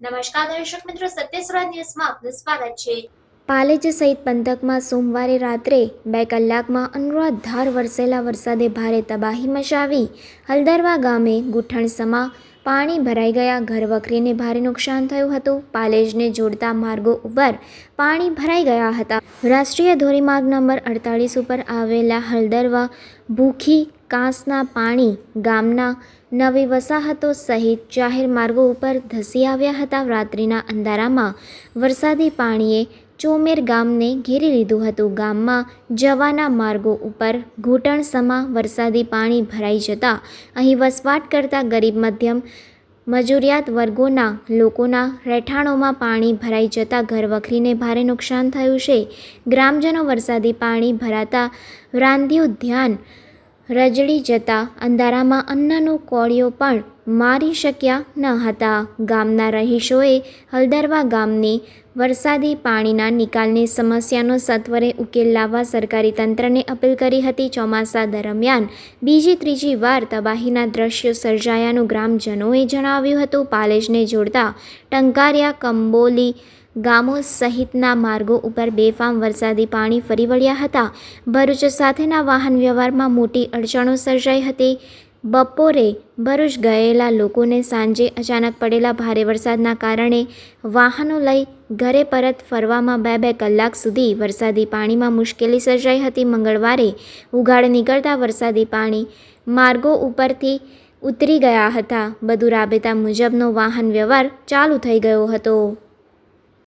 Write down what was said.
નમસ્કાર દર્શક મિત્રો સત્યસ્વરા ન્યૂઝમાં આપનું સ્વાગત છે. પાલેજ સહિત પંથકમાં સોમવારે રાત્રે બે કલાકમાં અનરાધાર વરસેલા વરસાદે ભારે તબાહી મચાવી. હલદરવા ગામે ગુઠણસમા પાણી ભરાઈ ગયા. ઘરવખરીને ભારે નુકસાન થયું હતું. પાલેજને જોડતા માર્ગો ઉપર પાણી ભરાઈ ગયા હતા. રાષ્ટ્રીય ધોરીમાર્ગ નંબર અડતાળીસ ઉપર આવેલા હલદરવા ભૂખી કાંસના પાણી ગામના નવી વસાહતો સહિત જાહેર માર્ગો ઉપર ધસી આવ્યા હતા. રાત્રિના અંધારામાં વરસાદી પાણીએ ચોમેર ગામને ઘેરી લીધું હતું. ગામમાં જવાના માર્ગો ઉપર ઘૂંટણસમા વરસાદી પાણી ભરાઈ જતાં અહીં વસવાટ કરતા ગરીબ મધ્યમ મજૂરિયાત વર્ગોના લોકોના રહેઠાણોમાં પાણી ભરાઈ જતાં ઘરવખરીને ભારે નુકસાન થયું છે. ગ્રામજનો વરસાદી પાણી ભરાતા રાંધ્યું ધ્યાન રજડી જતા અંધારામાં અન્નનો કોળિયો પણ મારી શક્યા ન હતા. ગામના રહીશોએ હલદરવા ગામની વરસાદી પાણીના નિકાલની સમસ્યાનો સત્વરે ઉકેલ લાવવા સરકારી તંત્રને અપીલ કરી હતી. ચોમાસા દરમિયાન બીજી ત્રીજી વાર તબાહીના દ્રશ્યો સર્જાયાનું ગ્રામજનોએ જણાવ્યું હતું. પાલેજને જોડતા ટંકારિયા, કંબોલી ગામો સહિતના માર્ગો ઉપર બેફામ વરસાદી પાણી ફરી વળ્યા હતા. ભરૂચ સાથેના વાહન વ્યવહારમાં મોટી અડચણો સર્જાઈ હતી. બપોરે ભરૂચ ગયેલા લોકોને સાંજે અચાનક પડેલા ભારે વરસાદના કારણે વાહનો લઈ ઘરે પરત ફરવામાં બે બે કલાક સુધી વરસાદી પાણીમાં મુશ્કેલી સર્જાઈ હતી. મંગળવારે ઉઘાડ નીકળતા વરસાદી પાણી માર્ગો ઉપરથી ઉતરી ગયા હતા. બધું રાબેતા મુજબનો વાહન વ્યવહાર ચાલુ થઈ ગયો હતો.